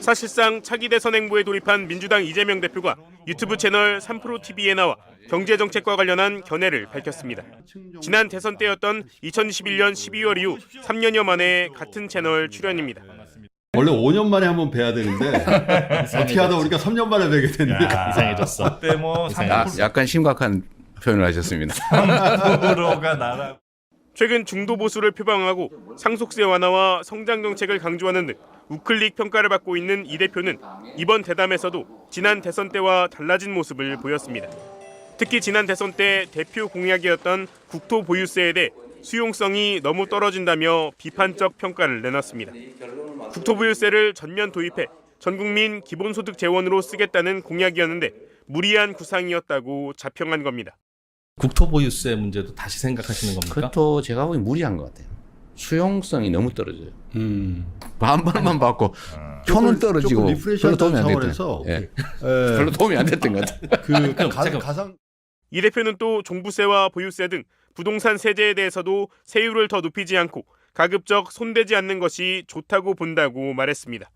사실상 차기 대선 행보에 돌입한 민주당 이재명 대표가 유튜브 채널 3프로TV에 나와 경제정책과 관련한 견해를 밝혔습니다. 지난 대선 때였던 2021년 12월 이후 3년여 만에 같은 채널 출연입니다. 원래 5년 만에 한 번 뵈야 되는데 어떻게 하다 우리가 3년 만에 뵈게 됐네. 이상해졌어. 그때 뭐 야, 약간 심각한 표현을 하셨습니다. 3%가 나라 최근 중도 보수를 표방하고 상속세 완화와 성장 정책을 강조하는 등 우클릭 평가를 받고 있는 이 대표는 이번 대담에서도 지난 대선 때와 달라진 모습을 보였습니다. 특히 지난 대선 때 대표 공약이었던 국토 보유세에 대해 수용성이 너무 떨어진다며 비판적 평가를 내놨습니다. 국토 보유세를 전면 도입해 전 국민 기본소득 재원으로 쓰겠다는 공약이었는데 무리한 구상이었다고 자평한 겁니다. 국토보 유세 문제도 다시 생각하시는 겁니까? 그것도 제가 보기엔 무리한 것 같아요. 수용성이 너무 떨어져요. 음. 반반만 받고 표는 떨어지고 별로 도움이 안 됐던. 차원에서 예, 예, 별로 도움이 안 됐던 것 같아요. 그 가, 가상 이 대표는 또 종부세와 보유세 등 부동산 세제에 대해서도 세율을 더 높이지 않고 가급적 손대지 않는 것이 좋다고 본다고 말했습니다.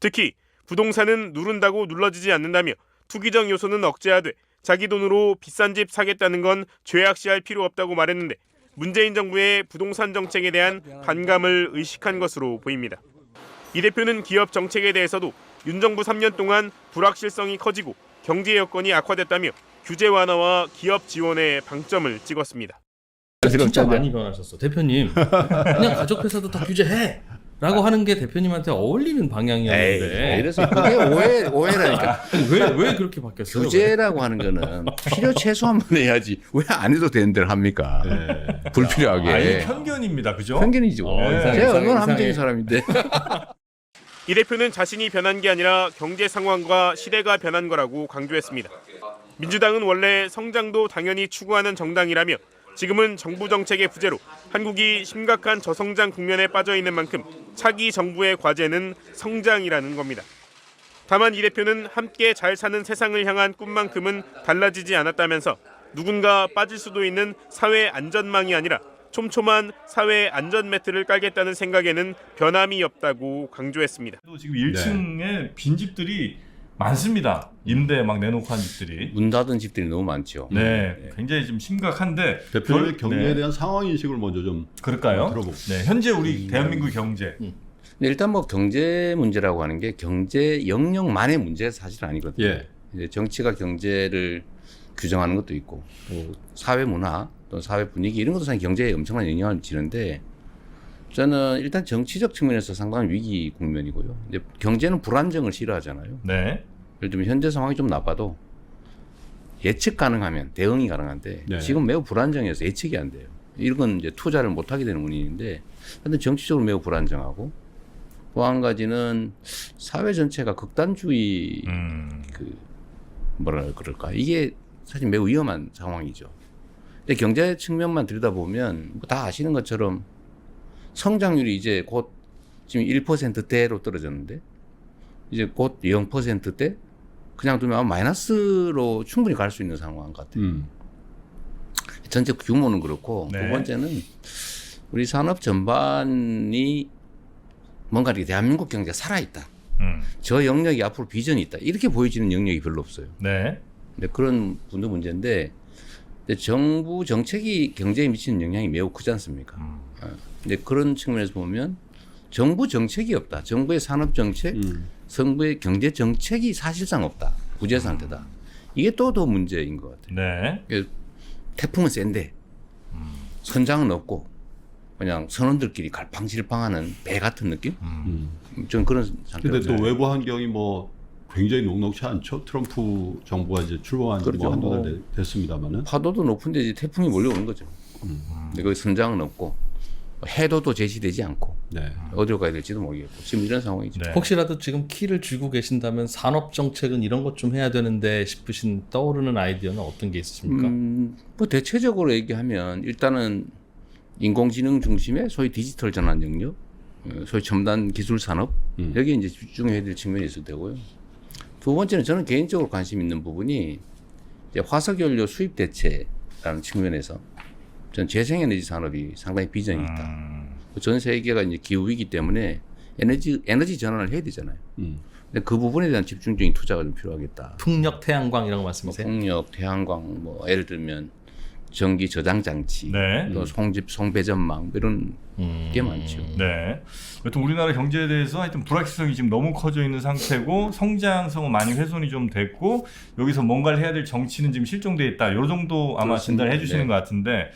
특히 부동산은 누른다고 눌러지지 않는다며 투기적 요소는 억제하되 자기 돈으로 비싼 집 사겠다는 건 죄악시할 필요 없다고 말했는데 문재인 정부의 부동산 정책에 대한 반감을 의식한 것으로 보입니다. 이 대표는 기업 정책에 대해서도 윤 정부 3년 동안 불확실성이 커지고 경제 여건이 악화됐다며 규제 완화와 기업 지원에 방점을 찍었습니다. 진짜 많이 변하셨어. 대표님, 그냥 가족 회사도 다 규제해. 라고 하는 게 대표님한테 어울리는 에이, 방향이었는데 이래서 그게 오해 오해라니까. 왜, 왜 그렇게 바뀌었어요? 규제라고 하는 거는 필요 최소한만 해야지 왜 안 해도 되는 데를 합니까? 예. 불필요하게. 아, 이 편견입니다. 그죠? 편견이죠. 어, 이상해, 제가 이상해, 얼마나 이상해. 합리적인 사람인데. 이 대표는 자신이 변한 게 아니라 경제 상황과 시대가 변한 거라고 강조했습니다. 민주당은 원래 성장도 당연히 추구하는 정당이라며 지금은 정부 정책의 부재로 한국이 심각한 저성장 국면에 빠져 있는 만큼 차기 정부의 과제는 성장이라는 겁니다. 다만 이 대표는 함께 잘 사는 세상을 향한 꿈만큼은 달라지지 않았다면서 누군가 빠질 수도 있는 사회 안전망이 아니라 촘촘한 사회 안전 매트를 깔겠다는 생각에는 변함이 없다고 강조했습니다. 또 지금 1층에 빈 집들이 많습니다. 임대 막 내놓고 한 집들이. 문 닫은 집들이 너무 많죠. 네, 굉장히 좀 심각한데 대표님의 결- 경제에 네, 대한 상황 인식을 먼저 좀 그럴까요? 들어보고. 네, 현재 우리 대한민국 경제 근데 일단 뭐 경제 문제라고 하는 게 경제 영역만의 문제가 사실 아니거든요. 예. 이제 정치가 경제를 규정하는 것도 있고 또 사회 문화 또 사회 분위기 이런 것도 사실 경제에 엄청난 영향을 지는데 저는 일단 정치적 측면에서 상당한 위기 국면이고요. 이제 경제는 불안정을 싫어하잖아요. 네. 예를 들면 현재 상황이 좀 나빠도 예측 가능하면 대응이 가능한데 네. 지금 매우 불안정해서 예측이 안 돼요. 이런 건 이제 투자를 못 하게 되는 원인인데 근데 정치적으로 매우 불안정하고 또 한 가지는 사회 전체가 극단주의 음. 그 뭐라 그럴까 이게 사실 매우 위험한 상황이죠. 근데 경제 측면만 들여다보면 뭐 다 아시는 것처럼 성장률이 이제 곧 지금 1%대로 떨어졌는데 이제 곧 0%대 그냥 두면 마이너스로 충분히 갈 수 있는 상황 같아요. 음. 전체 규모는 그렇고 네. 두 번째는 우리 산업 전반이 뭔가 이렇게 대한민국 경제가 살아있다. 음. 저 영역이 앞으로 비전이 있다. 이렇게 보여지는 영역이 별로 없어요. 네. 근데 그런 분도 문제인데 근데 정부 정책이 경제에 미치는 영향이 매우 크지 않습니까? 음. 근데 그런 측면에서 보면 정부 정책이 없다. 정부의 산업 정책, 음. 정부의 경제 정책이 사실상 없다. 부재 상태다. 이게 또 더 문제인 것 같아요. 네. 태풍은 센데 선장은 없고 그냥 선원들끼리 갈팡질팡하는 배 같은 느낌? 음. 좀 그런 근데 상태로 또 외부 환경이 뭐 굉장히 녹록치 않죠. 트럼프 정부가 이제 출범한 지 그렇죠. 뭐 한두 달 뭐. 돼- 됐습니다만은. 파도도 높은데 이제 태풍이 몰려오는 거죠. 음. 근데 거기 선장은 없고 해도도 제시되지 않고 네. 어디로 가야 될지도 모르겠고 지금 이런 상황이죠. 네. 혹시라도 지금 키를 쥐고 계신다면 산업 정책은 이런 것 좀 해야 되는데 싶으신 떠오르는 아이디어는 어떤 게 있으십니까? 음, 뭐 대체적으로 얘기하면 일단은 인공지능 중심의 소위 디지털 전환 영역, 어, 소위 첨단 기술 산업 음. 여기에 이제 집중해야 될 측면이 있을 테고요. 두 번째는 저는 개인적으로 관심 있는 부분이 화석연료 수입 대체라는 측면에서 전 재생에너지 산업이 상당히 비전이 있다. 음. 전 세계가 이제 기후 위기 때문에 에너지 에너지 전환을 해야 되잖아요. 음. 근데 그 부분에 대한 집중적인 투자가 좀 필요하겠다. 풍력 태양광 이런 거뭐 말씀이세요? 풍력, 태양광, 뭐 예를 들면 전기 저장 장치, 네. 또 송집 송배전망 이런 음. 게 많죠. 네. 여튼 우리나라 경제에 대해서 하여튼 불확실성이 지금 너무 커져 있는 상태고 성장성은 많이 훼손이 좀 됐고 여기서 뭔가를 해야 될 정치는 지금 실종돼 있다. 요 정도 아마 그렇습니다. 진단해 주시는 네. 것 같은데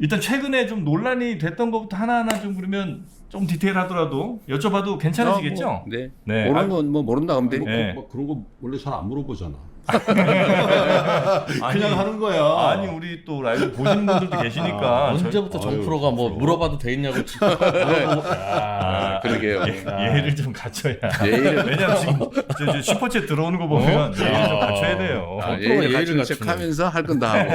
일단 최근에 좀 논란이 됐던 것부터 하나하나 좀 그러면 좀 디테일하더라도 여쭤봐도 괜찮으시겠죠? 네. 네. 모르는 아, 건뭐 모른다 하면 돼. 뭐, 네. 뭐 그런 거 원래 잘 안 물어보잖아. 아니, 그냥 하는 거야. 아니 우리 또 라이브 보시는 분들도 계시니까 저희- 언제부터 아유, 정프로가 뭐 그렇죠. 물어봐도 되겠냐고 물어보고 아, 아, 그러게요. 예, 예의를 좀 갖춰야. 예의를- 왜냐면 지금 저, 저 슈퍼챗 들어오는 거 보면 예의를 좀 갖춰야 돼요. 아, 정프로가 예의를 예의를. 척하면서 할 건 다 하고.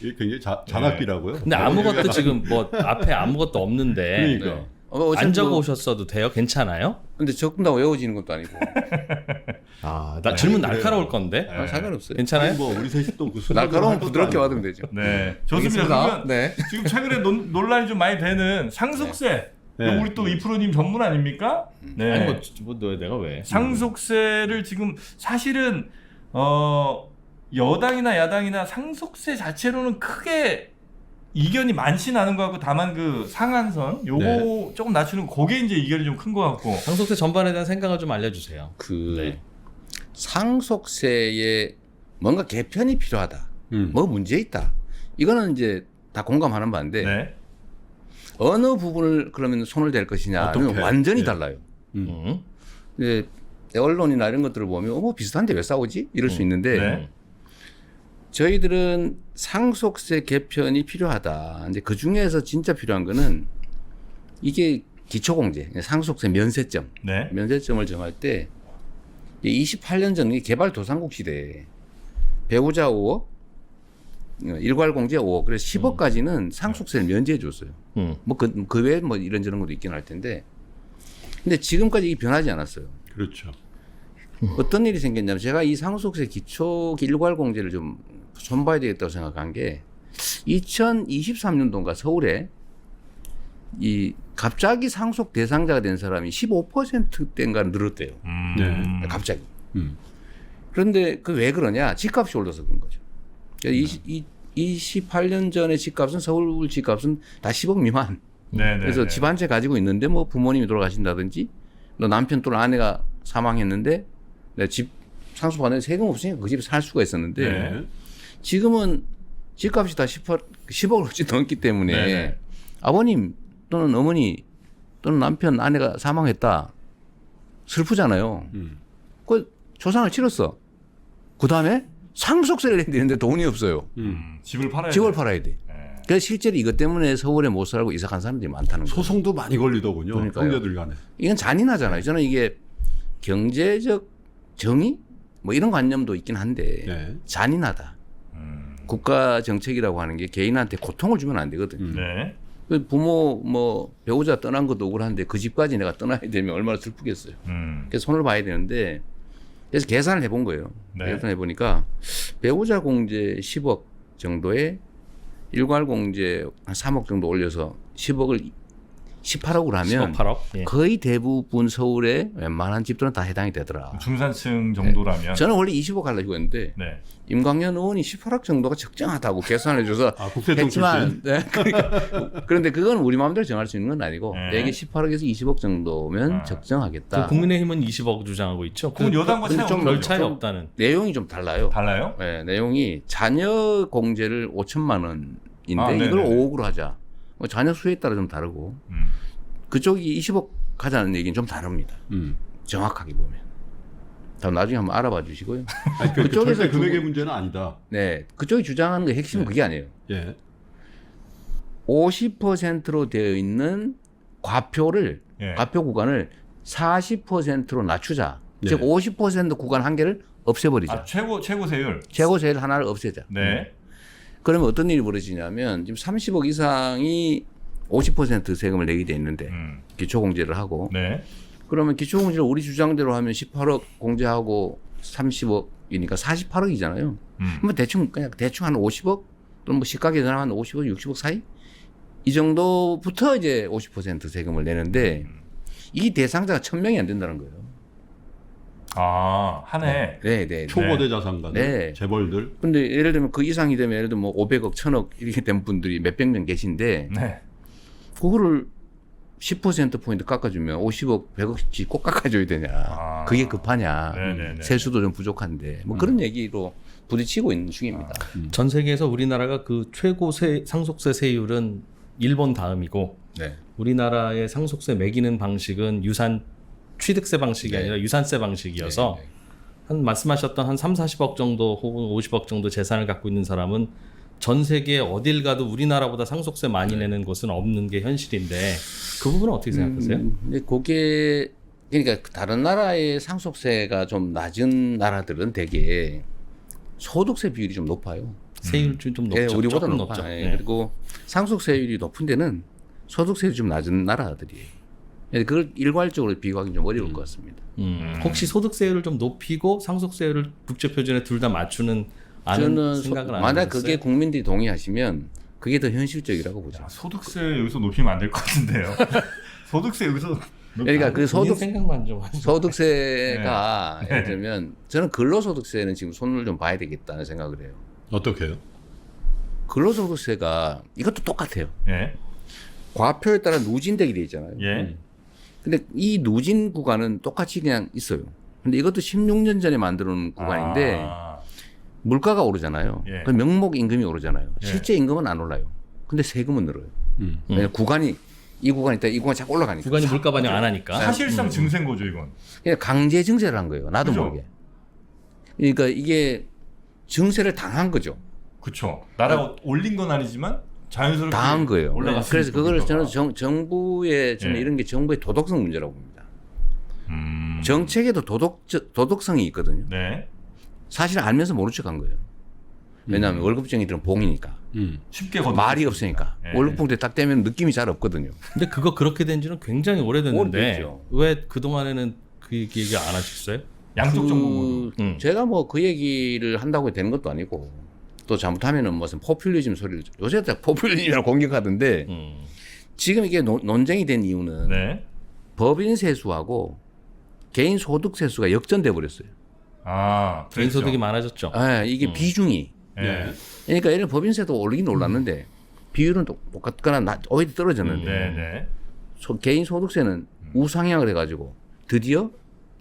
이게 굉장히 자, 장학기라고요. 근데 아무것도 지금 뭐 앞에 아무것도 없는데 그러니까. 네. 어, 안 적어 뭐- 오셨어도 돼요? 괜찮아요? 근데 적는다고 외워지는 것도 아니고. 아, 나 질문 날카로울 건데. 아, 상관없어요. 괜찮아요? 아니, 뭐 우리 셋이 또그 날카로우면 부드럽게 받으면 되죠. 네, 좋습니다. 네. 지금 최근에 논, 논란이 좀 많이 되는 상속세. 네. 우리 또 이프로님 전문 아닙니까? 네. 아니 뭐, 뭐 너, 내가 왜? 상속세를 지금 사실은 어 여당이나 야당이나 상속세 자체로는 크게 이견이 많진 않은 것 같고 다만 그 상한선 요거 네. 조금 낮추는 그게 이제 이견이 좀 큰 것 같고 상속세 전반에 대한 생각을 좀 알려주세요. 그 네. 상속세에 뭔가 개편이 필요하다. 음. 뭐 문제 있다. 이거는 이제 다 공감하는 바인데 네. 어느 부분을 그러면 손을 댈 것이냐는 어떻게? 완전히 예. 달라요. 음. 음. 근데 언론이나 이런 것들을 보면 어, 뭐 비슷한데 왜 싸우지? 이럴 수 있는데 네. 저희들은 상속세 개편이 필요하다. 이제 그 중에서 진짜 필요한 거는 이게 기초공제, 상속세 면세점, 네. 면세점을 정할 때 28년 전에 개발도상국 시대에 배우자 5억, 일괄공제 5억, 그래서 10억까지는 상속세를 면제해 줬어요. 음. 뭐그 그 외에 뭐 이런저런 것도 있긴 할 텐데, 근데 지금까지 이게 변하지 않았어요. 그렇죠. 어떤 일이 생겼냐면 제가 이 상속세 기초 일괄공제를 좀 손 봐야 되겠다고 생각한 게 2023년도인가 서울에 이 갑자기 상속 대상자가 된 사람이 15%대인가 늘었대요. 음. 네. 갑자기. 음. 그런데 그 왜 그러냐? 집값이 올라서 그런 거죠. 그러니까 20, 이, 28년 전에 집값은 서울 집값은 다 10억 미만. 네, 네. 그래서 네. 집한 채 가지고 있는데 뭐 부모님이 돌아가신다든지 너 남편 또는 아내가 사망했는데 내 집 상속 받는 세금 없으니까 그 집에 살 수가 있었는데 네. 지금은 집값이 다 10억, 10억을 넘기 때문에 네네. 아버님 또는 어머니 또는 남편 아내가 사망했다 슬프잖아요. 음. 그 조상을 치렀어. 그 다음에 상속세를 내야 되는데 돈이 없어요. 음. 음, 집을 팔아야 집을 돼요. 팔아야 돼. 네. 그래서 실제로 이것 때문에 서울에 못 살고 이사 간 사람들이 많다는 거예요. 소송도 많이 걸리더군요. 그러니까요. 형제들 간에. 이건 잔인하잖아요. 저는 이게 경제적 정의 뭐 이런 관념도 있긴 한데 네. 잔인하다. 음. 국가 정책이라고 하는 게 개인한테 고통을 주면 안 되거든. 음. 네. 그 부모 뭐 배우자 떠난 것도 억울한데 그 집까지 내가 떠나야 되면 얼마나 슬프겠어요. 음. 그래서 손을 봐야 되는데 그래서 계산을 해본 거예요. 네. 계산해 보니까 배우자 공제 10억 정도에 일괄 공제 한 3억 정도 올려서 10억을 18억으로 하면 10억 8억. 예. 거의 대부분 서울의 웬만한 집들은 다 해당이 되더라. 중산층 정도라면 저는 원래 20억 하려고 했는데 네. 임광현 의원이 18억 정도가 적정하다고 계산해 줘서 아, 국세청 했지만 네, 그러니까 그런데 그건 우리 마음대로 정할 수 있는 건 아니고 네. 대개 18억에서 20억 정도면 아. 적정하겠다. 그 국민의힘은 20억 주장하고 있죠. 그건 여당과 차이 좀 없는 별 거죠? 차이 좀- 없다는. 내용이 좀 달라요. 달라요? 네, 내용이 자녀 공제를 5천만 원인데 아. 이걸 5억으로 하자. 뭐 자녀 수에 따라 좀 다르고 음. 그쪽이 20억 하자는 얘기는 좀 다릅니다. 음. 정확하게 보면. 다 나중에 한번 알아봐 주시고요. 아니, 그, 그 그쪽에서 절대 금액의 주고- 문제는 아니다. 네, 그쪽이 주장하는 게 핵심은 네. 그게 아니에요. 예. 50%로 되어 있는 과표를 예. 과표 구간을 40%로 낮추자. 네. 즉50% 구간 한 개를 없애버리자. 아, 최고 최고 세율. 최고 세율 하나를 없애자. 네. 그러면 어떤 일이 벌어지냐면 지금 30억 이상이 50% 세금을 내게 돼 있는데 음. 기초공제를 하고 네. 그러면 기초공제를 우리 주장대로 하면 18억 공제하고 30억이니까 48억이잖아요. 음. 뭐 대충 그냥 대충 한 50억 또는 뭐 시가계 계산하면 한 50억, 60억 사이 이 정도부터 이제 50% 세금을 내는데 이 대상자가 1000명이 안 된다는 거예요. 아, 한 해. 네, 네. 초거대 자산가들, 네. 재벌들. 근데 예를 들면 그 이상이 되면 예를 들면 뭐 500억, 1000억 이렇게 된 분들이 몇백 명 계신데 네. 그거를 10% 포인트 깎아주면 50억, 100억씩 꼭 깎아줘야 되냐? 아. 그게 급하냐? 네네네. 세수도 좀 부족한데 뭐 그런 얘기로 부딪히고 있는 중입니다. 전 세계에서 우리나라가 그 최고 세, 상속세 세율은 일본 다음이고 네. 우리나라의 상속세 매기는 방식은 유산 취득세 방식이 네. 아니라 유산세 방식이어서 네, 네. 한 말씀하셨던 한 3, 40억 정도 혹은 50억 정도 재산을 갖고 있는 사람은 전 세계 어딜 가도 우리나라보다 상속세 많이 네. 내는 곳은 없는 게 현실인데 그 부분은 어떻게 생각하세요? 음, 근데 그게 그러니까 다른 나라의 상속세가 좀 낮은 나라들은 대개 소득세 비율이 좀 높아요. 세율 좀 높죠. 예, 우리보다 높아. 높죠. 예, 네. 그리고 상속세율이 높은 데는 소득세율이 좀 낮은 나라들이에요. 근데 그걸 일괄적으로 비교하기 좀 어려울 것 같습니다. 음, 혹시 소득세율을 좀 높이고 상속세율을 국제 표준에 둘 다 맞추는 저는 소, 만약? 그게 국민들이 동의하시면 그게 더 현실적이라고 보죠. 자, 소득세 여기서 높이면 안 될 것 같은데요. 소득세 여기서 높이면 그러니까 그 소득 생각만 좀 하시죠. 소득세가 네. 예를 들면 저는 근로소득세는 지금 손을 좀 봐야 되겠다는 생각을 해요. 어떻게 해요? 근로소득세가 이것도 똑같아요. 예. 과표에 따라 누진되게 돼 있잖아요. 예. 근데 이 누진 구간은 똑같이 그냥 있어요. 근데 이것도 16년 전에 만들어 놓은 구간인데 아, 물가가 오르잖아요. 예. 그 명목 임금이 오르잖아요. 예. 실제 임금은 안 올라요. 근데 세금은 늘어요. 음. 왜냐면 구간이 이 구간이 있다 이 구간이 자꾸 올라가니까. 구간이 물가 반영 안 하니까. 사실상 증세인 거죠, 이건. 그냥 강제 증세를 한 거예요. 나도 그죠? 모르게. 그러니까 이게 증세를 당한 거죠. 그렇죠. 나라가 올린 건 아니지만 자연스럽게 당한 거예요. 올라갔으니까 그래서 그거를. 저는 정, 정부의 저는 예. 이런 게 정부의 도덕성 문제라고 봅니다. 음. 정책에도 도덕 도덕성이 있거든요. 네. 사실 알면서 모른 척한 거예요. 왜냐하면 월급쟁이들은 봉이니까 음. 쉽게. 말이 없으니까 예. 월급봉 때 딱 떼면 느낌이 잘 없거든요. 근데 그거 그렇게 된 지는 굉장히 오래됐는데 오래됐죠. 왜 그 동안에는 그 얘기 안 하셨어요? 양쪽 정보 모두. 그 음. 제가 뭐 그 얘기를 한다고 되는 것도 아니고 또 잘못하면은 무슨 포퓰리즘 소리를 요새 다 포퓰리즘이라고 공격하던데 음. 지금 이게 논, 논쟁이 된 이유는 네. 법인 세수하고 개인 소득 세수가 역전돼 버렸어요. 아, 개인 그랬죠. 소득이 많아졌죠. 아, 이게 음. 비중이 예. 그러니까 예를 법인세도 오르긴 올랐는데 비율은 똑- 똑같거나 낮, 오히려 떨어졌는데 네, 네. 소- 개인 소득세는 우상향을 해가지고 드디어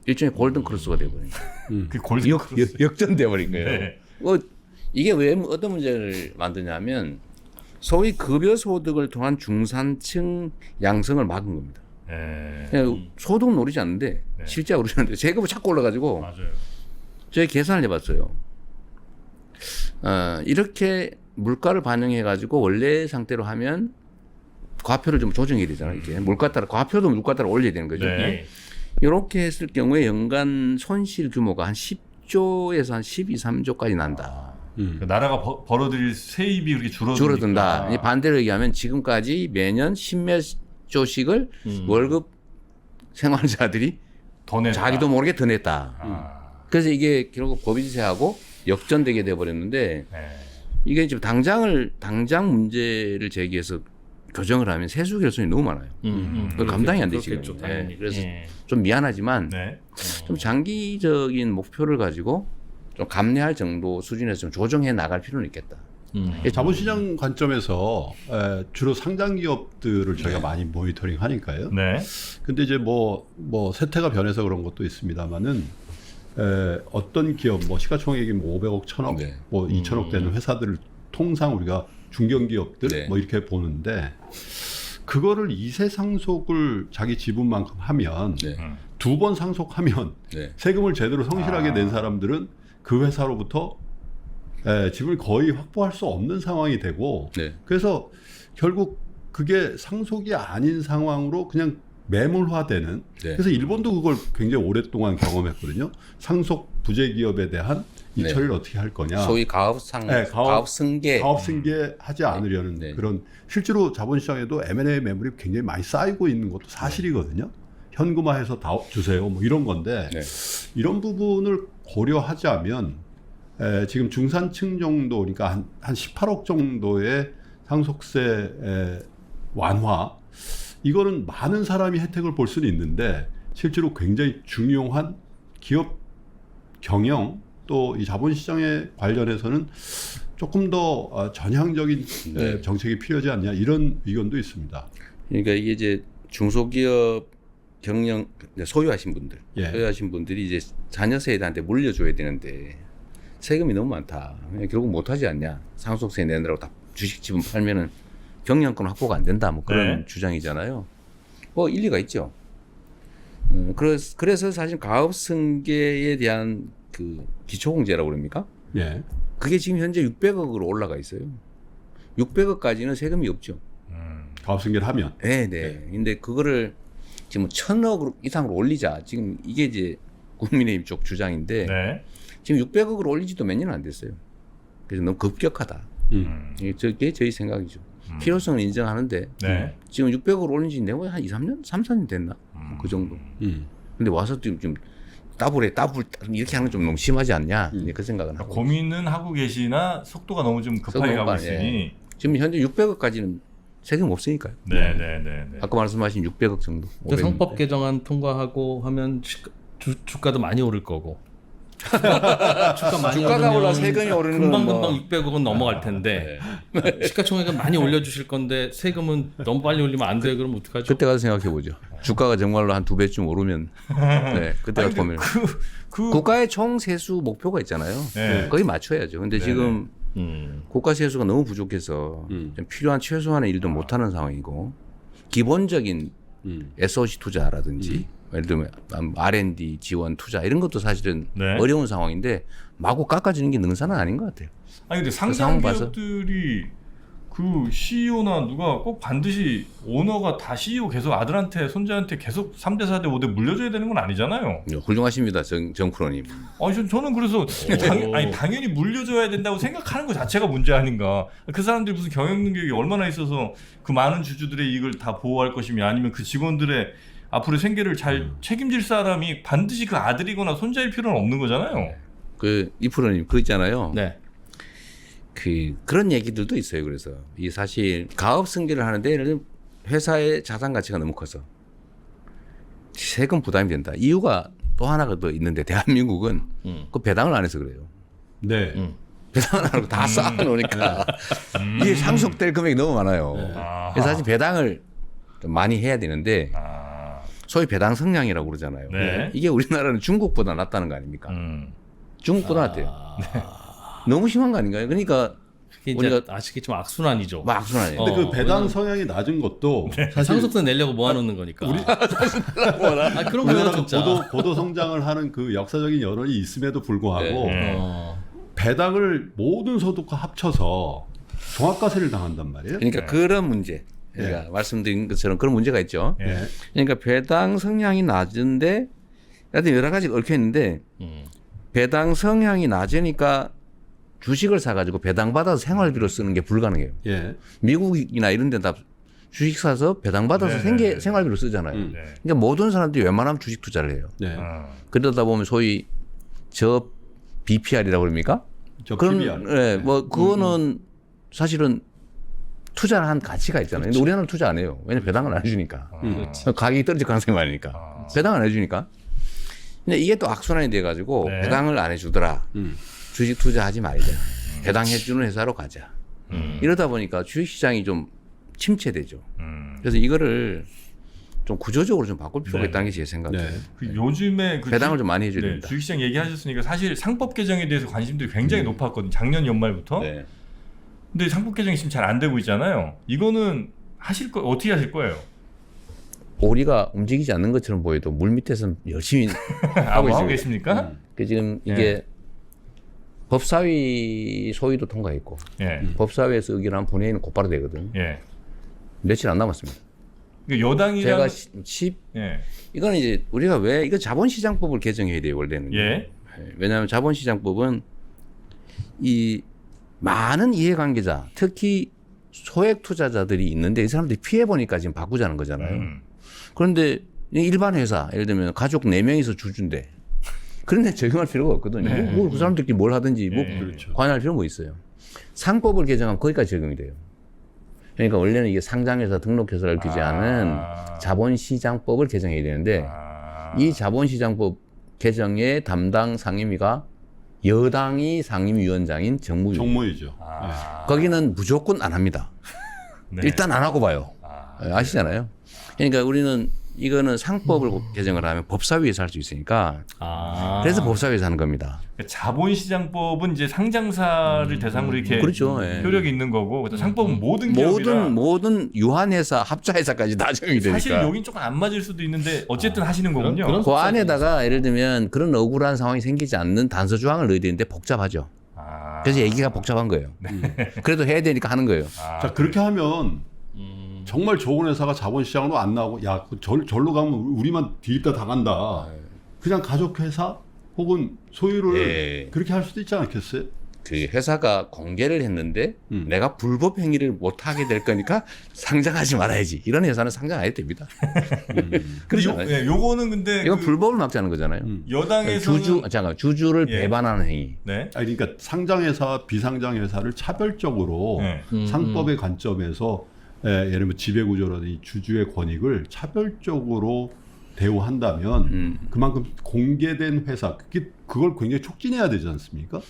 일종의 골든 크로스가 돼버린 거예요. 그 골든 역, 크로스. 역, 전돼 버린 거예요. 네. 어, 이게 왜 어떤 문제를 만드냐면 소위 급여 소득을 통한 중산층 양성을 막은 겁니다. 예. 그냥 소득 노리지 않는데 네. 실제 오르는데 세금을 자꾸 올라가지고 맞아요. 저희 계산을 해봤어요. 어, 이렇게 물가를 반영해 가지고 원래 상태로 하면 과표를 좀 조정해야 되잖아요. 이게 물가 따라 과표도 물가 따라 올려야 되는 거죠. 네. 예. 이렇게 했을 경우에 연간 손실 규모가 한 10조에서 한 12, 3조까지 난다. 음. 그 나라가 버, 벌어들일 세입이 그렇게 줄어드니까. 줄어든다. 이 반대로 얘기하면 지금까지 매년 10몇 조씩을 음. 월급 생활자들이 더 낸다. 자기도 모르게 더 냈다. 아, 그래서 이게 결국 법인세하고 역전되게 돼 버렸는데 네. 이게 지금 당장을 당장 문제를 제기해서 교정을 하면 세수 결손이 너무 많아요. 음, 그걸 감당이 안 되지. 당연히. 예, 그래서 예. 좀 미안하지만 네. 좀 장기적인 목표를 가지고 좀 감내할 정도 수준에서 좀 조정해 나갈 필요는 있겠다. 음. 자본시장 관점에서 에, 주로 상장 기업들을 저희가 많이 모니터링 하니까요. 네. 근데 이제 뭐, 뭐 세태가 변해서 그런 것도 있습니다만은 에, 어떤 기업, 뭐 시가총액이 뭐 500억, 1000억, 네. 뭐 2천억 되는 회사들을 통상 우리가 중견기업들 네. 뭐 이렇게 보는데 그거를 이세 상속을 자기 지분만큼 하면 네. 음. 두번 상속하면 네. 세금을 제대로 성실하게 아. 낸 사람들은 그 회사로부터 에, 지분을 거의 확보할 수 없는 상황이 되고 네. 그래서 결국 그게 상속이 아닌 상황으로 그냥 매몰화되는 네. 그래서 일본도 그걸 굉장히 오랫동안 경험했거든요. 상속 부재 기업에 대한 이 네. 처리를 어떻게 할 거냐. 소위 가업상 네, 가업- 가업, 승계 사업 승계 하지 않으려는 네. 그런 실제로 자본시장에도 M&A 매물이 굉장히 많이 쌓이고 있는 것도 사실이거든요. 현금화해서 다 주세요. 뭐 이런 건데 네. 이런 부분을 고려하자면 에, 지금 중산층 정도 그러니까 한, 한 18억 정도의 상속세 에, 완화 이거는 많은 사람이 혜택을 볼 수는 있는데 실제로 굉장히 중요한 기업 경영 또 이 자본시장에 관련해서는 조금 더 어, 전향적인 네. 에, 정책이 필요하지 않냐 이런 의견도 있습니다. 그러니까 이게 이제 중소기업 경영 소유하신 분들, 예. 소유하신 분들이 이제 자녀 세대한테 물려줘야 되는데 세금이 너무 많다. 결국 못하지 않냐. 상속세 내느라고 다 주식 지분 팔면은 경영권 확보가 안 된다. 뭐 그런 네. 주장이잖아요. 뭐 일리가 있죠. 음, 그래서, 그래서 사실 가업 승계에 대한 그 기초공제라고 그럽니까? 예. 그게 지금 현재 600억으로 올라가 있어요. 600억까지는 세금이 없죠. 음. 가업승계를 하면 네, 네. 근데 그거를 지금 천억 이상으로 올리자. 지금 이게 이제 국민의힘 쪽 주장인데 네. 지금 600억으로 올리지도 몇 년 안 됐어요. 그래서 너무 급격하다. 음. 음. 이게 저게 저희 생각이죠. 음. 필요성은 인정하는데 네. 지금 600억으로 올린 지 내가 한 2, 3년? 3, 4년 됐나? 음. 그 정도. 음. 근데 와서 지금 좀 더블에 더블 이렇게 하는 건 좀 너무 심하지 않냐? 음. 그 생각은 하고. 고민은 하고 계시나 속도가 너무 좀 급하게 가고 있으니. 지금 현재 600억까지는 세금 없으니까요. 네, 네, 네, 네. 아까 말씀하신 600억 정도. 그 500억. 상법 개정안 통과하고 하면 주가, 주, 주가도 많이 오를 거고. 주가 많이 주가가 오르면 올라 세금이 오르는 금방 건 뭐- 금방 600억은 넘어갈 텐데 시가총액은 많이 올려주실 건데 세금은 너무 빨리 올리면 안 돼. 그럼 어떡하죠? 그때 가서 생각해 보죠. 주가가 정말로 한 두 배쯤 오르면 네, 그때 가서 근데 보면 그, 그, 국가의 총 세수 목표가 있잖아요. 네. 거의 맞춰야죠. 근데 네네. 지금 음. 국가 세수가 너무 부족해서 음. 좀 필요한 최소한의 일도 못 하는 상황이고 기본적인 음. SOC 투자라든지 예를 들면 R&D 지원 투자 이런 것도 사실은 네. 어려운 상황인데 마구 깎아주는 게 능사는 아닌 것 같아요. 아니 근데 상장 상황 봐서? 기업들이 그 CEO나 누가 꼭 반드시 오너가 다 CEO 계속 아들한테 손자한테 계속 3대 4대 5대 물려줘야 되는 건 아니잖아요. 훌륭하십니다, 정, 정 프로님. 아니 전- 저는 그래서 당, 아니 당연히 물려줘야 된다고 생각하는 것 자체가 문제 아닌가. 그 사람들이 무슨 경영 능력이 얼마나 있어서 그 많은 주주들의 이익을 다 보호할 것이며 아니면 그 직원들의 앞으로의 생계를 잘 책임질 사람이 반드시 그 아들이거나 손자일 필요는 없는 거잖아요. 그 이 프로님 그 있잖아요. 네. 그 그런 얘기들도 있어요. 그래서 이 사실 가업 승계를 하는데 예를 들면 회사의 자산 가치가 너무 커서 세금 부담이 된다. 이유가 또 하나가 더 있는데 대한민국은 음. 그 배당을 안 해서 그래요. 네. 음. 배당을 안 하고 다 쌓아놓으니까 이게 상속될 금액이 너무 많아요. 아하. 그래서 사실 배당을 좀 많이 해야 되는데 아, 소위 배당 성량이라고 그러잖아요. 네. 이게 우리나라는 중국보다 낫다는 거 아닙니까? 음. 중국보다 낫대요. 너무 심한 거 아닌가요? 그러니까 우리가- 아시겠지만 악순환이죠. 막 악순환이에요. 어, 근데 그 배당 왜냐면- 성향이 낮은 것도 사실 상속세 내려고 모아놓는 거니까. 우리 아 그런 거예요 우리나라가 진짜. 고도, 고도 성장을 하는 그 역사적인 여론이 있음에도 불구하고 네. 어. 배당을 모든 소득과 합쳐서 종합과세를 당한단 말이에요. 그러니까 네. 그런 문제. 제가 말씀드린 것처럼 그런 문제가 있죠. 예. 네. 그러니까 배당 성향이 낮은데 하여튼 여러 가지가 얽혀 있는데 음. 배당 성향이 낮으니까 주식을 사가지고 배당 받아서 생활비로 쓰는 게 불가능해요. 예. 미국이나 이런 데다 주식 사서 배당 받아서 네, 생계, 네, 네. 생활비로 쓰잖아요. 음. 네. 그러니까 모든 사람들이 웬만하면 주식 투자를 해요. 네. 어. 그러다 보면 소위 저 BPR이라고 그럽니까? 저 그런 PBR. 예, 뭐 그거는 사실은 투자를 한 가치가 있잖아요. 근데 우리나라는 투자 안 해요. 왜냐면 배당을 안 해주니까. 음. 가격이 떨어질 가능성이 많으니까. 아. 배당 안 해주니까. 근데 이게 또 악순환이 돼가지고 네. 배당을 안 해주더라. 음. 주식 투자하지 말자. 배당해주는 회사로 가자. 음. 이러다 보니까 주식시장이 좀 침체되죠. 음. 그래서 이거를 좀 구조적으로 좀 바꿀 필요가 네. 있다는 게 제 생각이에요. 네. 그 요즘에 그 배당을 주- 좀 많이 해줘야 네, 됩니다. 주식시장 얘기하셨으니까 사실 상법 개정에 대해서 관심들이 굉장히 높았거든요. 작년 연말부터. 네. 근데 상법 개정이 지금 잘 안 되고 있잖아요. 이거는 하실 거 어떻게 하실 거예요? 오리가 움직이지 않는 것처럼 보여도 물 밑에서 열심히 하고, 하고 있습니다. 계십니까? 음. 그 지금 이게 법사위 소위도 통과했고 예. 법사위에서 의결한 본회의는 곧바로 되거든요. 예. 며칠 안 남았습니다. 그러니까 여당이랑 제가 시, 시- 예. 이거는 이제 우리가 왜 이거 자본시장법을 개정해야 돼요 원래는. 예. 왜냐하면 자본시장법은 이 많은 이해관계자 특히 소액 투자자들이 있는데 이 사람들이 피해 보니까 지금 바꾸자는 거잖아요. 음. 그런데 일반 회사 예를 들면 가족 네 명이서 주주인데 그런 데 적용할 필요가 없거든요. 네. 뭐 그 사람들끼리 뭘 하든지 뭐 예. 그렇죠. 관여할 필요 뭐 있어요. 상법을 개정하면 거기까지 적용이 돼요. 그러니까 원래는 이게 상장회사 등록회사를 규제하는 아. 자본시장법을 개정해야 되는데 아. 이 자본시장법 개정의 담당 상임위가 여당이 상임위원장인 정무위. 정모이죠. 아. 거기는 무조건 안 합니다. 네. 일단 안 하고 봐요. 아. 아시잖아요. 그러니까 우리는 이거는 상법을 개정을 하면 법사위에서 할 수 있으니까 아. 그래서 법사위에서 하는 겁니다. 그러니까 자본시장법은 이제 상장사를 대상으로 이렇게 그렇죠. 예. 효력이 있는 거고 상법은 모든 기업이라 모든 모든 유한회사, 합자회사까지 다 적용이 되니까. 사실 여긴 조금 안 맞을 수도 있는데 어쨌든 하시는 그런- 거군요. 그런- 그 안에다가 예를 들면 그런 억울한 상황이 생기지 않는 단서 조항을 넣어야 되는데 복잡하죠. 아. 그래서 얘기가 복잡한 거예요. 음. 그래도 해야 되니까 하는 거예요. 아, 자 그렇게 하면 음. 정말 좋은 회사가 자본시장으로 안 나오고 야그 절, 절로 가면 우리만 뒤집다 당한다. 그냥 가족 회사 혹은 소유를 예. 그렇게 할 수도 있지 않겠어요? 그 회사가 공개를 했는데 음. 내가 불법 행위를 못 하게 될 거니까 상장하지 말아야지. 이런 회사는 상장 안 해도 됩니다. 요, 그렇잖아요. 예, 요거는 근데 이건 그 불법을 막자는 거잖아요. 음. 여당에서는 주주 잠깐 주주를 예. 배반하는 행위. 네. 아니, 그러니까 상장 회사, 비상장 회사를 차별적으로 네. 음, 상법의 관점에서 에, 예를 들면 지배구조라든지 주주의 권익을 차별적으로 대우한다면 음. 그만큼 공개된 회사 그게 그걸 굉장히 촉진해야 되지 않습니까?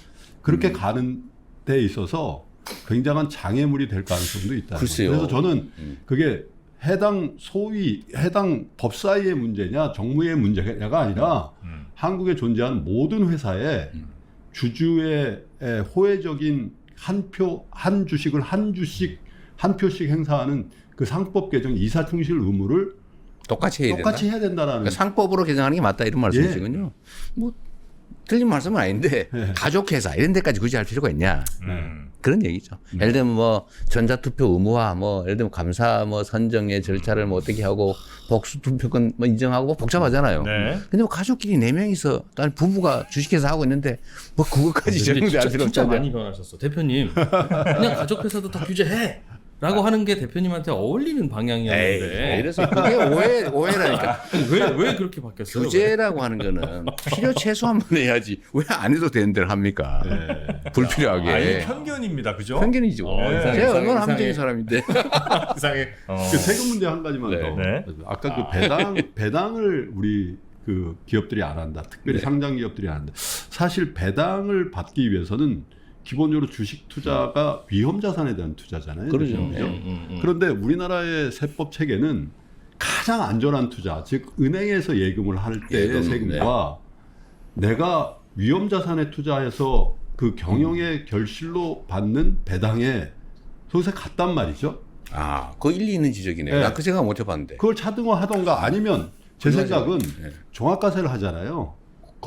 그렇게 음. 가는 데 있어서 굉장한 장애물이 될 가능성도 있다. 그래서 저는 음. 그게 해당 소위 해당 법사위의 문제냐 정무의 문제가 아니라 음. 한국에 존재하는 모든 회사에 음. 주주의 에, 호혜적인 한 표 한 주식을 한 주씩 한 표씩 행사하는 그 상법 개정 이사 충실 의무를 똑같이 해야 된다. 똑같이 해야 된다라는 그러니까 상법으로 개정하는 게 맞다 이런 말씀이시군요. 뭐 틀린 말씀은 아닌데 예. 가족 회사 이런 데까지 굳이 할 필요가 있냐 음. 그런 얘기죠. 예를 들면 뭐 전자 투표 의무화, 뭐 예를 들면 감사 뭐 선정의 절차를 뭐 어떻게 하고 복수 투표권 뭐 인정하고 뭐 복잡하잖아요. 네. 근데 뭐 가족끼리 네 명이서 난 부부가 주식회사 하고 있는데 뭐 적용될 진짜, 필요 없잖아요. 많이 변하셨어. 대표님, 그냥 가족 회사도 다 규제해. 라고 하는 게 대표님한테 어울리는 에이, 방향이었는데 이래서 그게 오해 오해라니까. 왜 왜 그렇게 바뀌었어요? 규제라고 하는 거는 필요 최소한만 해야지 왜 안 해도 되는 데를 합니까? 불필요하게. 아, 이 편견입니다. 그죠? 편견이죠. 어, 이상해, 제가 이상해, 얼마나 이상해. 합리적인 사람인데. 이상해. 어. 그 세금 문제 한 가지만 네. 더. 네. 아까 그 배당 배당을 우리 그 기업들이 안 한다. 특별히 네. 상장 기업들이 안 한다. 사실 배당을 받기 위해서는 기본적으로 주식 투자가 위험 자산에 대한 투자잖아요. 음, 그죠? 음, 음. 그런데 우리나라의 세법 체계는 가장 안전한 투자, 즉 은행에서 예금을 할 때의 예금, 세금과 내가 위험 자산에 투자해서 그 경영의 결실로 받는 배당의 소세 같단 말이죠. 아, 그 일리 있는 지적이네요. 네. 나그 생각 못 해봤는데. 그걸 차등화 하던가 아니면 제. 생각은 네. 종합과세를 하잖아요.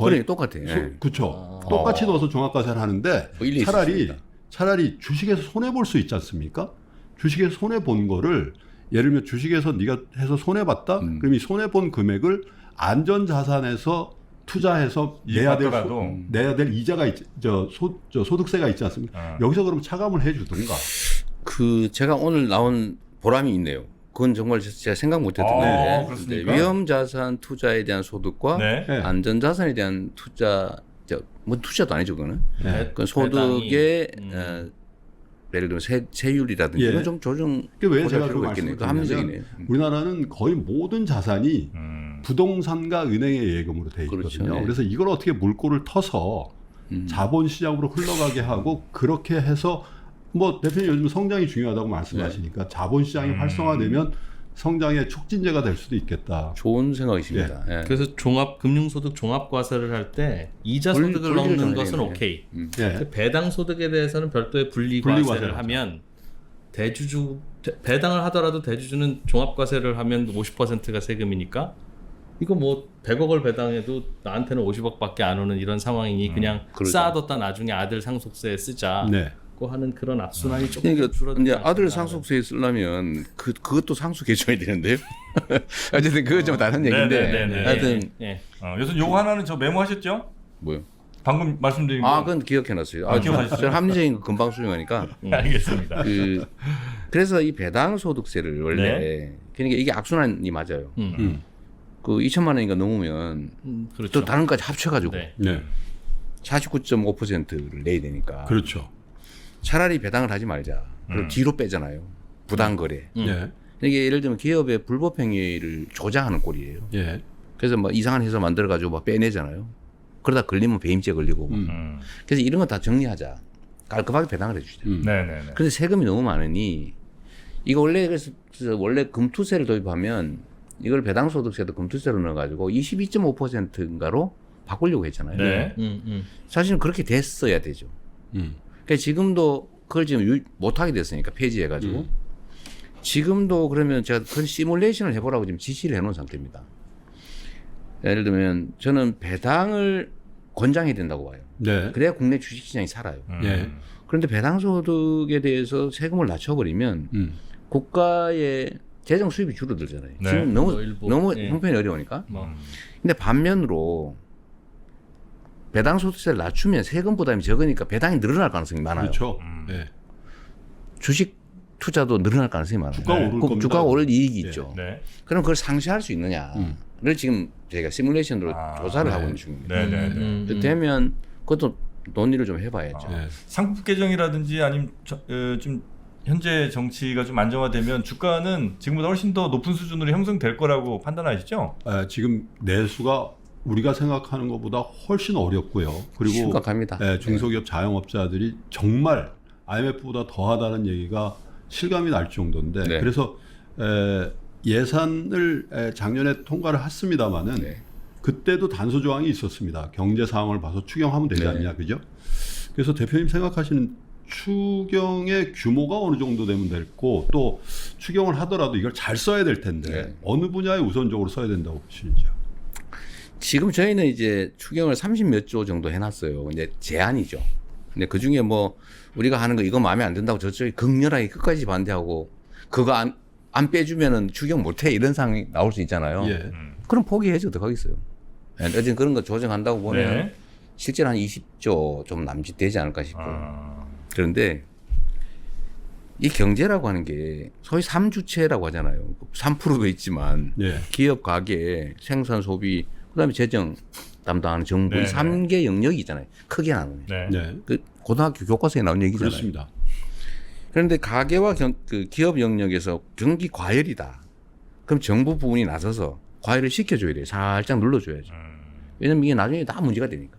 그래 똑같아. 소- 그쵸. 아. 똑같이 넣어서 종합과세를 하는데 그 일리 차라리 있습니다. 차라리 주식에서 손해 볼 수 있지 않습니까? 주식에서 손해 본 거를 예를 들면 주식에서 네가 해서 손해 봤다. 음. 그럼 이 손해 본 금액을 안전 자산에서 투자해서 내야 될 받더라도. 소, 내야 될 이자가 있, 저, 소, 저 소득세가 있지 않습니까? 어. 여기서 그럼 차감을 해주든가. 그 제가 오늘 나온 보람이 있네요. 그건 정말 제가 생각 못했던 아, 건데 그렇습니까? 위험 자산 투자에 대한 소득과 네. 네. 안전 자산에 대한 투자, 저, 뭐 투자도 아니죠 그거는. 네. 그 소득의 배당이, 음. 어, 예를 들면 세, 세율이라든지 예. 이건 좀 조정 왜 제가 그. 말씀을 그 합리적이네요. 드리냐면 우리나라는 거의 모든 자산이 음. 부동산과 은행의 예금으로 돼 있거든요. 그렇죠. 네. 그래서 이걸 어떻게 물꼬를 터서 음. 자본시장으로 흘러가게 하고 그렇게 해서 뭐 대표님 요즘 성장이 중요하다고 말씀하시니까 자본시장이 음. 활성화되면 성장의 촉진제가 될 수도 있겠다. 좋은 생각이십니다. 예. 그래서 종합 금융소득 종합과세를 할 때 이자 분리- 소득을 넣는 좀 것은. 오케이. 음. 예. 배당 소득에 대해서는 별도의 분리과세를 분리과세를 하면 대주주 대- 배당을 하더라도 대주주는 종합과세를 하면 50%가 세금이니까 이거 뭐 100억을 배당해도 나한테는 50억밖에 안 오는 이런 상황이니 그냥 그러죠. 쌓아뒀다 나중에 아들 상속세에 쓰자 고 네. 하는 그런 악순환이 조금 그러니까 줄어들지 이제 아들. 상속세에 쓰려면 그 그것도 상속해 줘야 되는데요. 어쨌든 그건 좀 다른 네, 얘기인데 네, 네, 네. 하여튼 예. 어, 여기서 요거 하나는 저 메모하셨죠? 뭐요? 방금 말씀드린 거. 아, 그건 기억해 놨어요. 아, 아, 기억하셨어요? 저는 합리적인 거 금방 수용하니까. 알겠습니다. 그 그래서 이 배당 소득세를 원래 그러니까 이게 악순환이 맞아요. 음. 음. 그 2천만 원인가 넘으면 음, 그렇죠. 또 다른 것까지 합쳐 가지고 네. 네. 49.5%를 내야 되니까 그렇죠. 차라리 배당을 하지 말자. 그리고 음. 뒤로 빼잖아요. 부당거래. 음. 예. 이게 예를 들면 기업의 불법 행위를 조장하는 꼴이에요. 예. 그래서 뭐 이상한 회사 만들어 가지고 막 빼내잖아요. 그러다 걸리면 배임죄 걸리고. 막. 음. 음. 그래서 이런 거 다 정리하자. 깔끔하게 배당을 해주자. 음. 네네네. 근데 세금이 너무 많으니 이거 원래 그래서 그래서 원래 금투세를 도입하면 이걸 배당소득세도 금투세로 넣어가지고 22.5%인가로 바꾸려고 했잖아요. 네. 음, 음. 사실은 그렇게 됐어야 되죠. 음. 그러니까 지금도 그걸 지금 유- 못하게 됐으니까 폐지해가지고 음. 지금도 그러면 제가 그런 시뮬레이션을 해보라고 지금 지시를 해놓은 상태입니다. 예를 들면 저는 배당을 권장해야 된다고 봐요. 네. 그래야 국내 주식시장이 살아요. 음. 예. 그런데 배당소득에 대해서 세금을 낮춰버리면 음. 국가의 재정 수입이 줄어들잖아요. 네. 지금 너무 뭐 너무 예. 형편이 어려우니까. 뭐. 근데 반면으로 배당 소득세를 낮추면 세금 부담이 적으니까 배당이 늘어날 가능성이 많아요. 그렇죠. 음. 예. 주식 투자도 늘어날 가능성이 많아요. 주가 네. 오를 그 겁니다. 주가 오를 이익이 네. 있죠. 네. 그럼 그걸 상쇄할 수 있느냐를 음. 지금 저희가 시뮬레이션으로 아, 조사를 네. 하고 있는 중입니다. 네네네. 음, 음. 되면 그것도 논의를 좀 해봐야죠. 아. 예. 상법 개정이라든지 아니면 저, 어, 좀 현재 정치가 좀 안정화되면 주가는 지금보다 훨씬 더 높은 수준으로 형성될 거라고 판단하시죠? 예, 지금 내수가 우리가 생각하는 것보다 훨씬 어렵고요. 그리고 심각합니다. 예, 중소기업 자영업자들이 정말 IMF보다 더하다는 얘기가 실감이 날 정도인데 네. 그래서 에, 예산을 에, 작년에 통과를 했습니다마는 네. 그때도 단서 조항이 있었습니다. 경제 상황을 봐서 추경하면 되지 네. 않냐, 그죠? 그래서 대표님 생각하시는 추경의 규모가 어느 정도 되면 될고 또 추경을 하더라도 이걸 잘 써야 될 텐데 네. 어느 분야에 우선적으로 써야 된다고 보시는지요? 지금 저희는 이제 추경을 30몇 조 정도 해놨어요. 근데 제한이죠. 근데 그 중에 뭐 우리가 하는 거 이거 마음에 안 든다고 저쪽이 극렬하게 끝까지 반대하고 그거 안, 안 빼주면은 추경 못해 이런 상황이 나올 수 있잖아요. 예. 음. 그럼 포기해줘 어떡하겠어요. 예, 어쨌든 그런 거 조정한다고 보면 네. 실제로 한 20조 좀 남짓되지 않을까 싶고 아. 그런데 이 경제라고 하는 게 소위 삼주체라고 하잖아요. 3%도 있지만 예. 기업, 가계, 생산, 소비, 그다음에 재정 담당하는 정부 네, 이 3개 영역이 있잖아요. 크게 나누면. 네. 네. 그 고등학교 교과서에 나온 얘기잖아요. 그렇습니다. 그런데 가계와 경, 그 기업 영역에서 경기 과열이다. 그럼 정부 부분이 나서서 과열을 시켜줘야 돼요. 살짝 눌러줘야죠. 음. 왜냐면 이게 나중에 다 문제가 되니까.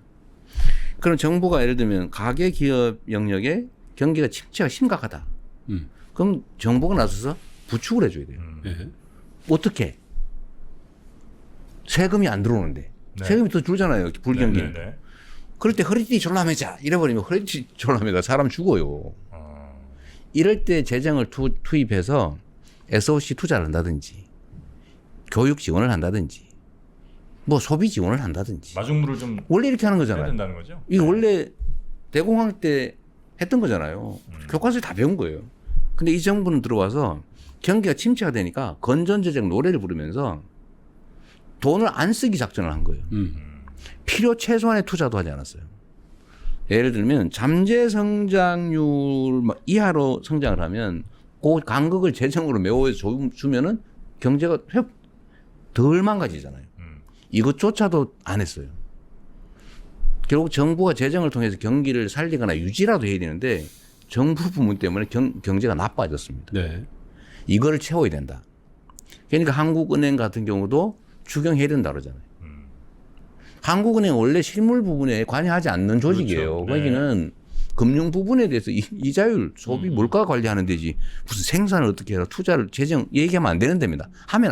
그럼 정부가 예를 들면 가계 기업 영역에 경기가 침체가 심각하다. 음. 그럼 정부가 나서서 부축을 해줘야 돼요. 음. 예. 어떻게? 세금이 안 들어오는데. 네. 세금이 더 줄잖아요. 불경기. 네, 네, 네. 그럴 때 허리띠 졸라매자. 이래버리면 허리띠 졸라매다. 사람 죽어요. 어. 이럴 때 재정을 투, 투입해서 SOC 투자를 한다든지 교육 지원을 한다든지 뭐 소비 지원을 한다든지 마중물을 좀 원래 이렇게 하는 거잖아요. 거죠? 이거 원래 대공황 때 했던 거잖아요. 교과서에 다 배운 거예요. 근데 이 정부는 들어와서 경기가 침체가 되니까 건전재정 노래를 부르면서 돈을 안 쓰기 작전을 한 거예요. 음. 필요 최소한의 투자도 하지 않았어요. 예를 들면 잠재 성장률 이하로 성장을 하면 그 간극을 재정으로 메워 주면은 경제가 회- 덜 망가지잖아요. 음. 이것조차도 안 했어요. 결국 정부가 재정을 통해서 경기를 살리거나 유지라도 해야 되는데 정부 부문 때문에 경, 경제가 나빠졌습니다. 네. 이거를 채워야 된다. 그러니까 한국은행 같은 경우도 추경해야 된다 그러잖아요. 음. 한국은행 원래 실물 부분에 관여하지 않는 조직이에요. 그렇죠. 네. 거기는 금융 부분에 대해서 이, 이자율, 소비, 물가 관리하는 데지 무슨 생산을 어떻게 해라 투자를 재정 얘기하면 안 되는 데입니다. 하면